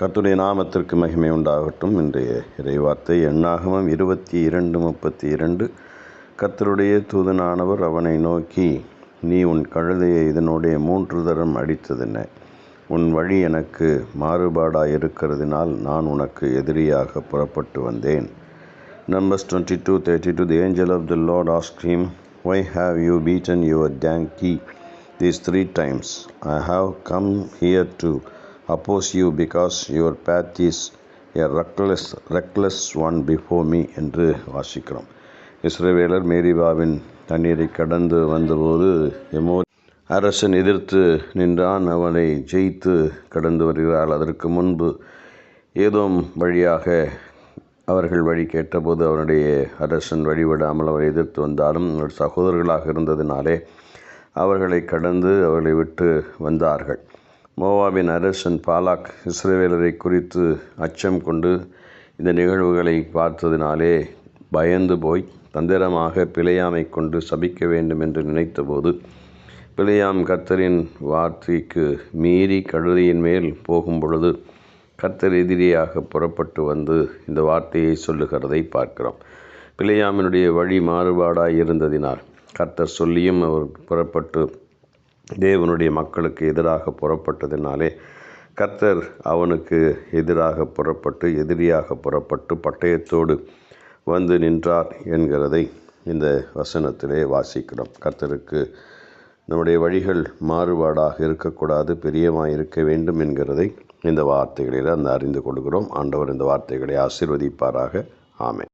கர்த்துடைய நாமத்திற்கு மகிமை உண்டாகட்டும். இன்றைய இறைவார்த்தை எண்ணாகமம் இருபத்தி இரண்டு முப்பத்தி இரண்டு. கர்த்தருடைய தூதனானவர் அவனை நோக்கி நீ உன் கழுதையை இதனுடைய மூன்று தரம் அடித்ததென்ன? உன் வழி எனக்கு மாறுபாடாக இருக்கிறதுனால் நான் உனக்கு எதிரியாக புறப்பட்டு வந்தேன். Numbers twenty two thirty two the angel of the Lord ஆஸ்கிரீம் why have you you beaten your donkey these three times I have come here to oppose you because your path is a reckless reckless one before me என்று வாசிக்கிறோம். இஸ்ரேவேலர் மேரிபாவின் தண்ணீரை கடந்து வந்தபோது எமோ அரசன் எதிர்த்து நின்றான் அவனை ஜெயித்து கடந்து வருகிறாள். அதற்கு முன்பு ஏதோம் வழியாக அவர்கள் வழி கேட்டபோது அவனுடைய அரசன் வழிவிடாமல் அவரை எதிர்த்து வந்தாலும் அவர் சகோதரர்களாக இருந்ததினாலே அவர்களை கடந்து அவர்களை விட்டு வந்தார்கள். மோவாவின் அரசன் பாலாக் இஸ்ரேவேலரை குறித்து அச்சம் கொண்டு இந்த நிகழ்வுகளை பார்த்ததினாலே பயந்து போய் தந்திரமாக பிழையாமை கொண்டு சபிக்க வேண்டும் என்று நினைத்தபோது பிழையாம் கர்த்தரின் வார்த்தைக்கு மீறி கழுதையின் மேல் போகும் பொழுது கர்த்தர் எதிரியாக புறப்பட்டு வந்து இந்த வார்த்தையை சொல்லுகிறதை பார்க்கிறோம். பிழையாமினுடைய வழி மாறுபாடாக இருந்ததினால் கர்த்தர் சொல்லியும் அவர் புறப்பட்டு தேவனுடைய மக்களுக்கு எதிராக புறப்பட்டதினாலே கர்த்தர் அவனுக்கு எதிராக புறப்பட்டு எதிரியாக புறப்பட்டு பட்டயத்தோடு வந்து நின்றார் என்கிறதை இந்த வசனத்திலே வாசிக்கிறோம். கர்த்தருக்கு நம்முடைய வழிகள் மாறுபாடாக இருக்கக்கூடாது பெரியமாக இருக்க வேண்டும் என்கிறதை இந்த வார்த்தைகளில் அந்த அறிந்து கொள்கிறோம். ஆண்டவர் இந்த வார்த்தைகளை ஆசிர்வதிப்பாராக. ஆமை